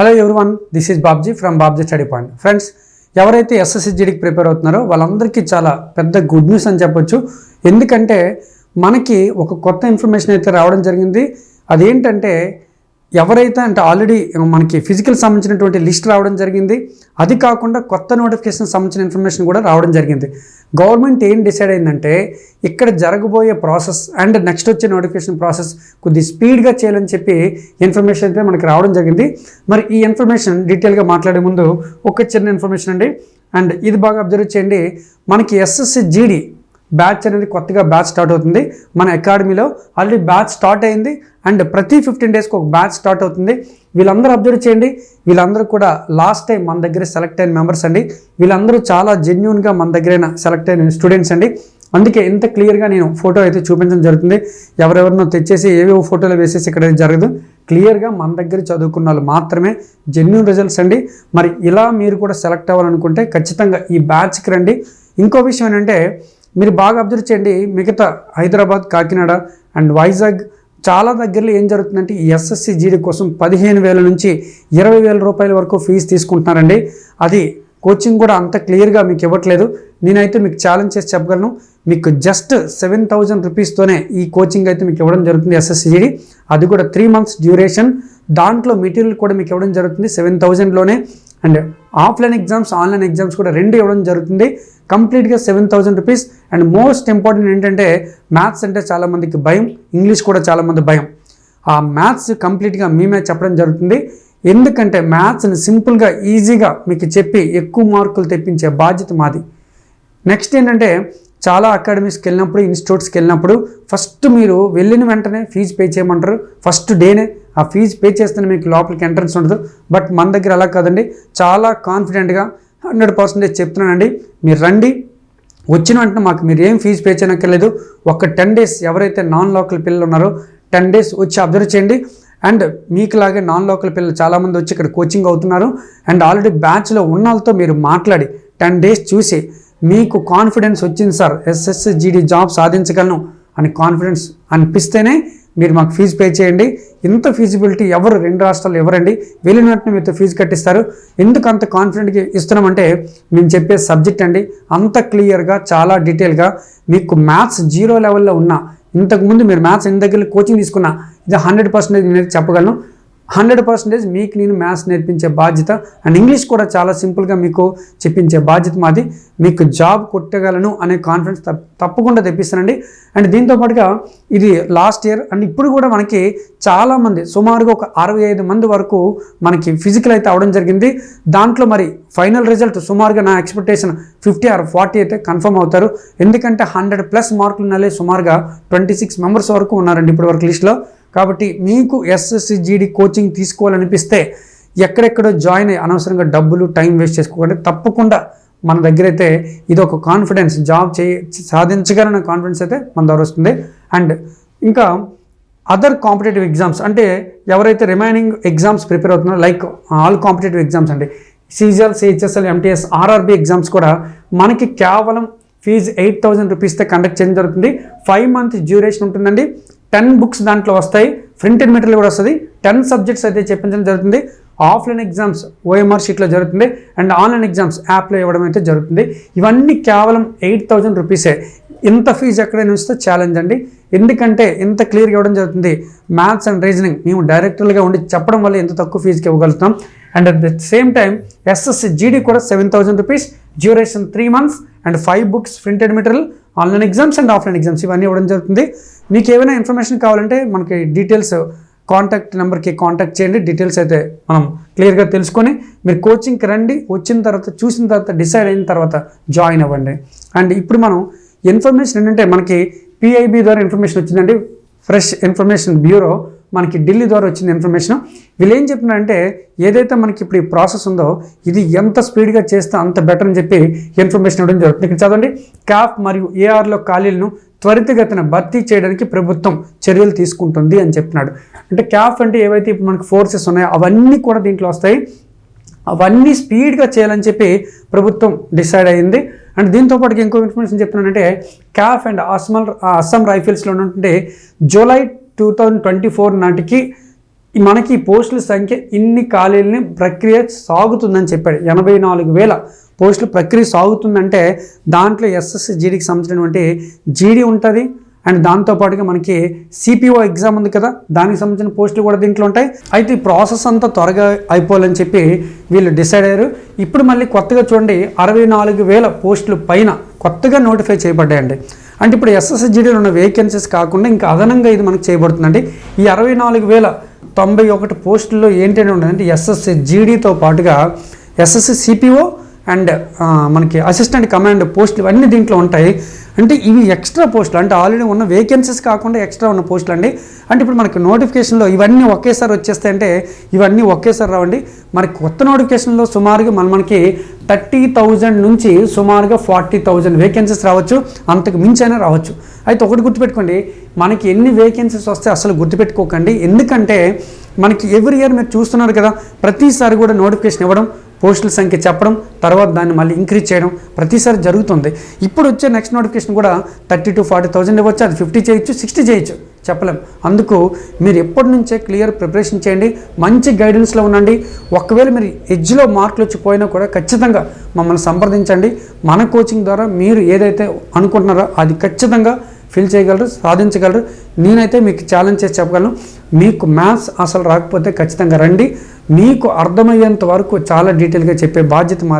Hello everyone this is Babji from Babji study point friends ఎవరైతే ఎస్ఎస్సిజిడికి prepare అవుతున్నారో వాళ్ళందరికీ చాలా పెద్ద గుడ్ న్యూస్ అని చెప్పొచ్చు. ఎందుకంటే మనకి ఒక కొత్త ఇన్ఫర్మేషన్ అయితే రావడం జరిగింది. అదేంటంటే ఎవరైతే అంటే ఆల్రెడీ మనకి ఫిజికల్ సంబంధించినటువంటి లిస్ట్ రావడం జరిగింది. అది కాకుండా కొత్త నోటిఫికేషన్ సంబంధించిన ఇన్ఫర్మేషన్ కూడా రావడం జరిగింది. గవర్నమెంట్ ఏం డిసైడ్ అయిందంటే ఇక్కడ జరగబోయే ప్రాసెస్ అండ్ నెక్స్ట్ వచ్చే నోటిఫికేషన్ ప్రాసెస్ కొద్ది స్పీడ్గా చేయాలని చెప్పి ఇన్ఫర్మేషన్ అయితే మనకి రావడం జరిగింది. మరి ఈ ఇన్ఫర్మేషన్ డీటెయిల్గా మాట్లాడే ముందు ఒక చిన్న ఇన్ఫర్మేషన్ అండి. అండ్ ఇది బాగా అబ్జర్వ్ చేయండి. మనకి ఎస్ఎస్సి జీడీ బ్యాచ్ అనేది కొత్తగా బ్యాచ్ స్టార్ట్ అవుతుంది. మన అకాడమీలో ఆల్రెడీ బ్యాచ్ స్టార్ట్ అయింది. అండ్ ప్రతి ఫిఫ్టీన్ డేస్కి ఒక బ్యాచ్ స్టార్ట్ అవుతుంది. వీళ్ళందరూ అబ్జర్వ్ చేయండి. వీళ్ళందరూ కూడా లాస్ట్ టైం మన దగ్గర సెలెక్ట్ అయిన మెంబర్స్ అండి. వీళ్ళందరూ చాలా జెన్యున్గా మన దగ్గరైన సెలెక్ట్ అయిన స్టూడెంట్స్ అండి. అందుకే ఇంత క్లియర్గా నేను ఫోటో అయితే చూపించడం జరుగుతుంది. ఎవరెవరినో తెచ్చేసి ఏవేవో ఫోటోలు వేసేసి ఇక్కడ జరగదు. క్లియర్గా మన దగ్గర చదువుకున్న వాళ్ళు మాత్రమే జెన్యున్ రిజల్ట్స్ అండి. మరి ఇలా మీరు కూడా సెలెక్ట్ అవ్వాలనుకుంటే ఖచ్చితంగా ఈ బ్యాచ్కి రండి. ఇంకో విషయం ఏంటంటే మీరు బాగా అబ్జర్వ్ చేయండి. మిగతా హైదరాబాద్ కాకినాడ అండ్ వైజాగ్ చాలా దగ్గరలో ఏం జరుగుతుందంటే ఈ ఎస్ఎస్సి జీడీ కోసం పదిహేను వేల నుంచి ఇరవై వేల రూపాయల వరకు ఫీజు తీసుకుంటున్నారండి. అది కోచింగ్ కూడా అంత క్లియర్గా మీకు ఇవ్వట్లేదు. నేనైతే మీకు ఛాలెంజ్ చేసి చెప్పగలను. మీకు జస్ట్ సెవెన్ థౌజండ్ రూపీస్తోనే ఈ కోచింగ్ అయితే మీకు ఇవ్వడం జరుగుతుంది ఎస్ఎస్సిజిడి అది కూడా త్రీ మంత్స్ డ్యూరేషన్ దాంట్లో మెటీరియల్ కూడా మీకు ఇవ్వడం జరుగుతుంది seven థౌజండ్లోనే and offline exams online exams కూడా రెండు ఇవ్వడం జరుగుతుంది. కంప్లీట్గా seven thousand rupees. And most important ఏంటంటే మ్యాథ్స్ అంటే చాలామందికి భయం ఇంగ్లీష్ కూడా చాలామంది భయం. ఆ మ్యాథ్స్ కంప్లీట్గా మేమే చెప్పడం జరుగుతుంది. ఎందుకంటే మ్యాథ్స్ని సింపుల్గా ఈజీగా మీకు చెప్పి ఎక్కువ మార్కులు తెప్పించే బాధ్యత మాది. నెక్స్ట్ ఏంటంటే చాలా అకాడమీస్కి వెళ్ళినప్పుడు ఇన్స్టిట్యూట్స్కి వెళ్ళినప్పుడు ఫస్ట్ మీరు వెళ్ళిన వెంటనే ఫీజు పే చేయమంటారు. ఫస్ట్ డేనే ఆ ఫీజు పే చేస్తేనే మీకు లోపలికి ఎంట్రన్స్ ఉండదు. బట్ మన దగ్గర అలా కాదండి. చాలా కాన్ఫిడెంట్గా హండ్రెడ్ పర్సెంటేజ్ చెప్తున్నానండి. మీరు రండి. వచ్చిన వెంటనే మాకు మీరు ఏం ఫీజు పే చేయనక్కర్లేదు. ఒక టెన్ డేస్ ఎవరైతే నాన్ లోకల్ పిల్లలు ఉన్నారో టెన్ డేస్ వచ్చి అబ్జర్వ్ చేయండి. అండ్ మీకులాగే నాన్ లోకల్ పిల్లలు చాలామంది వచ్చి ఇక్కడ కోచింగ్ అవుతున్నారు. అండ్ ఆల్రెడీ బ్యాచ్లో ఉన్న వాళ్ళతో మీరు మాట్లాడి టెన్ డేస్ చూసి మీకు కాన్ఫిడెన్స్ వచ్చింది సార్ ఎస్ఎస్జిడి జాబ్ సాధించగలను అని కాన్ఫిడెన్స్ అనిపిస్తేనే మీరు మాకు ఫీజు పే చేయండి. ఇంత ఫీజిబిలిటీ ఎవరు? రెండు రాష్ట్రాలు ఎవరండి? వెళ్ళినట్టు మీతో ఫీజు కట్టిస్తారు. ఎందుకు అంత కాన్ఫిడెంట్గా ఇస్తున్నామంటే మేము చెప్పే సబ్జెక్ట్ అండి అంత క్లియర్గా చాలా డీటెయిల్గా మీకు మ్యాథ్స్ జీరో లెవెల్లో ఉన్న ఇంతకుముందు మీరు మ్యాథ్స్ ఎన్ని దగ్గర కోచింగ్ తీసుకున్నా ఇది హండ్రెడ్ పర్సెంటేజ్ నేను చెప్పగలను. హండ్రెడ్ పర్సెంటేజ్ మీకు నేను మ్యాథ్స్ నేర్పించే బాధ్యత. అండ్ ఇంగ్లీష్ కూడా చాలా సింపుల్గా మీకు చెప్పించే బాధ్యత మాది. మీకు జాబ్ కొట్టగలను అనే కాన్ఫిడెన్స్ తప్పకుండా తెప్పిస్తానండి. అండ్ దీంతో పాటుగా ఇది లాస్ట్ ఇయర్ అండ్ ఇప్పుడు కూడా మనకి చాలామంది సుమారుగా ఒక అరవై ఐదు మంది వరకు మనకి ఫిజికల్ అయితే అవడం జరిగింది. దాంట్లో మరి ఫైనల్ రిజల్ట్ సుమారుగా నా ఎక్స్పెక్టేషన్ ఫిఫ్టీ ఆర్ ఫార్టీ అయితే కన్ఫర్మ్ అవుతారు. ఎందుకంటే హండ్రెడ్ ప్లస్ మార్కులు ఉన్నాలే సుమారుగా ట్వంటీ సిక్స్ మెంబర్స్ వరకు ఉన్నారండి ఇప్పటి వరకు లిస్ట్లో. కాబట్టి మీకు ఎస్ఎస్సిజిడి కోచింగ్ తీసుకోవాలనిపిస్తే ఎక్కడెక్కడో జాయిన్ అయ్యి అనవసరంగా డబ్బులు టైం వేస్ట్ చేసుకోకండి. తప్పకుండా మన దగ్గర అయితే ఇది ఒక కాన్ఫిడెన్స్ జాబ్ చేయ సాధించగలన కాన్ఫిడెన్స్ అయితే మన దగ్గర వస్తుంది. అండ్ ఇంకా అదర్ కాంపిటేటివ్ ఎగ్జామ్స్ అంటే ఎవరైతే రిమైనింగ్ ఎగ్జామ్స్ ప్రిపేర్ అవుతున్నారో లైక్ ఆల్ కాంపిటేటివ్ ఎగ్జామ్స్ అండి. CGL CHSL MTS RRB exams కూడా మనకి కేవలం ఫీజు ఎయిట్ థౌజండ్ రూపీస్తో కండక్ట్ చేయడం జరుగుతుంది. ఫైవ్ మంత్ డ్యూరేషన్ ఉంటుందండి. టెన్ బుక్స్ దాంట్లో వస్తాయి. ప్రింటెడ్ మెటీరియల్ కూడా వస్తుంది. టెన్ సబ్జెక్ట్స్ అయితే చెప్పించడం జరుగుతుంది. ఆఫ్లైన్ ఎగ్జామ్స్ ఓఎంఆర్ షీట్లో జరుగుతుంది. అండ్ ఆన్లైన్ ఎగ్జామ్స్ యాప్లో ఇవ్వడం అయితే జరుగుతుంది. ఇవన్నీ కేవలం ఎయిట్ థౌజండ్ రూపీసే. ఇంత ఫీజు ఎక్కడైనా ఇస్తే ఛాలెంజ్ అండి. ఎందుకంటే ఇంత క్లియర్గా ఇవ్వడం జరుగుతుంది. మ్యాథ్స్ అండ్ రీజనింగ్ మేము డైరెక్టర్గా ఉండి చెప్పడం వల్ల ఎంత తక్కువ ఫీజుకి ఇవ్వగలుగుతాం. And at the same time SSC GD కూడా seven thousand rupees duration three months and five books printed material online exams and offline exams ఇవన్నీ ఇవ్వడం జరుగుతుంది. మీకు ఏమైనా ఇన్ఫర్మేషన్ కావాలంటే మనకి డీటెయిల్స్ కాంటాక్ట్ నెంబర్కి కాంటాక్ట్ చేయండి. డీటెయిల్స్ అయితే మనం క్లియర్గా తెలుసుకొని మీరు కోచింగ్కి రండి. వచ్చిన తర్వాత చూసిన తర్వాత డిసైడ్ అయిన తర్వాత జాయిన్ అవ్వండి. అండ్ ఇప్పుడు మనం ఇన్ఫర్మేషన్ ఏంటంటే మనకి పిఐబి ద్వారా ఇన్ఫర్మేషన్ వచ్చిందండి. ఫ్రెష్ ఇన్ఫర్మేషన్ బ్యూరో మనకి ఢిల్లీ ద్వారా వచ్చిన ఇన్ఫర్మేషన్ వీళ్ళు ఏం చెప్పినారంటే ఏదైతే మనకి ఇప్పుడు ఈ ప్రాసెస్ ఉందో ఇది ఎంత స్పీడ్గా చేస్తే అంత బెటర్ అని చెప్పి ఇన్ఫర్మేషన్ ఇవ్వడం జరుగుతుంది. ఇక్కడ చదవండి. క్యాఫ్ మరియు ఏఆర్లో ఖాళీలను త్వరితగతిన భర్తీ చేయడానికి ప్రభుత్వం చర్యలు తీసుకుంటుంది అని చెప్పినాడు అంటే క్యాఫ్ అంటే ఏవైతే ఇప్పుడు మనకి ఫోర్సెస్ ఉన్నాయో అవన్నీ కూడా దీంట్లో వస్తాయి. అవన్నీ స్పీడ్గా చేయాలని చెప్పి ప్రభుత్వం డిసైడ్ అయింది. అండ్ దీంతో పాటు ఇంకో ఇన్ఫర్మేషన్ చెప్తున్నానంటే క్యాఫ్ అండ్ అస్మల్ అస్సాం రైఫిల్స్లో ఉన్నటువంటి July two thousand twenty four నాటికి మనకి పోస్టుల సంఖ్య ఇన్ని ఖాళీలని ప్రక్రియ సాగుతుందని చెప్పాడు. ఎనభై నాలుగు వేల పోస్టుల ప్రక్రియ సాగుతుందంటే దాంట్లో ఎస్ఎస్సి జీడీకి సంబంధించినటువంటి జీడీ ఉంటుంది. అండ్ దాంతోపాటుగా మనకి సిపిఓ ఎగ్జామ్ ఉంది కదా దానికి సంబంధించిన పోస్టులు కూడా దీంట్లో ఉంటాయి. అయితే ఈ ప్రాసెస్ అంతా త్వరగా అయిపోవాలని చెప్పి వీళ్ళు డిసైడ్ అయ్యారు. ఇప్పుడు మళ్ళీ కొత్తగా చూడండి అరవై నాలుగు వేల పోస్టులు పైన కొత్తగా నోటిఫై చేయబడ్డాయండి. అంటే ఇప్పుడు ఎస్ఎస్జిడిలో ఉన్న వేకెన్సీస్ కాకుండా ఇంకా అదనంగా ఇది మనకు చేయబడుతుందండి ఈ అరవై నాలుగు వేల తొంభై ఒకటి పోస్టుల్లో ఏంటంటే ఉండదంటే ఎస్ఎస్సి జీడీతో పాటుగా ఎస్ఎస్సి సిపిఓ అండ్ మనకి అసిస్టెంట్ కమాండ్ పోస్టులు ఇవన్నీ దీంట్లో ఉంటాయి. అంటే ఇవి ఎక్స్ట్రా పోస్టులు అంటే ఆల్రెడీ ఉన్న వేకెన్సీస్ కాకుండా ఎక్స్ట్రా ఉన్న పోస్టులు అండి. అంటే ఇప్పుడు మనకి నోటిఫికేషన్లో ఇవన్నీ ఒకేసారి వచ్చేస్తాయంటే ఇవన్నీ ఒకేసారి రావండి. మనకి కొత్త నోటిఫికేషన్లో సుమారుగా మన మనకి థర్టీ థౌజండ్ నుంచి సుమారుగా ఫార్టీ థౌజండ్ వేకెన్సీస్ రావచ్చు. అంతకు మించైనా రావచ్చు. అయితే ఒకటి గుర్తుపెట్టుకోండి. మనకి ఎన్ని వేకెన్సీస్ వస్తే అసలు గుర్తుపెట్టుకోకండి. ఎందుకంటే మనకి ఎవ్రీ ఇయర్ మీరు చూస్తున్నారు కదా ప్రతిసారి కూడా నోటిఫికేషన్ ఇవ్వడం పోస్టుల సంఖ్య చెప్పడం తర్వాత దాన్ని మళ్ళీ ఇంక్రీజ్ చేయడం ప్రతిసారి జరుగుతుంది. ఇప్పుడు వచ్చే నెక్స్ట్ నోటిఫికేషన్ కూడా థర్టీ టు ఫార్టీ థౌసండ్ ఇవ్వచ్చు అది ఫిఫ్టీ చేయొచ్చు సిక్స్టీ చేయొచ్చు చెప్పలేం. అందుకు మీరు ఎప్పటి నుంచే క్లియర్ ప్రిపరేషన్ చేయండి మంచి గైడెన్స్లో ఉండండి. ఒకవేళ మీరు ఎడ్జ్లో మార్కులు వచ్చి పోయినా కూడా ఖచ్చితంగా మమ్మల్ని సంప్రదించండి. మన కోచింగ్ ద్వారా మీరు ఏదైతే అనుకుంటున్నారో అది ఖచ్చితంగా ఫిల్ చేయగలరు సాధించగలరు. నేనైతే మీకు ఛాలెంజ్ చేసి చెప్పగలను. మీకు మ్యాథ్స్ అసలు రాకపోతే ఖచ్చితంగా రండి. మీకు అర్థమయ్యేంత వరకు చాలా డీటెయిల్గా చెప్పే బాధ్యత మా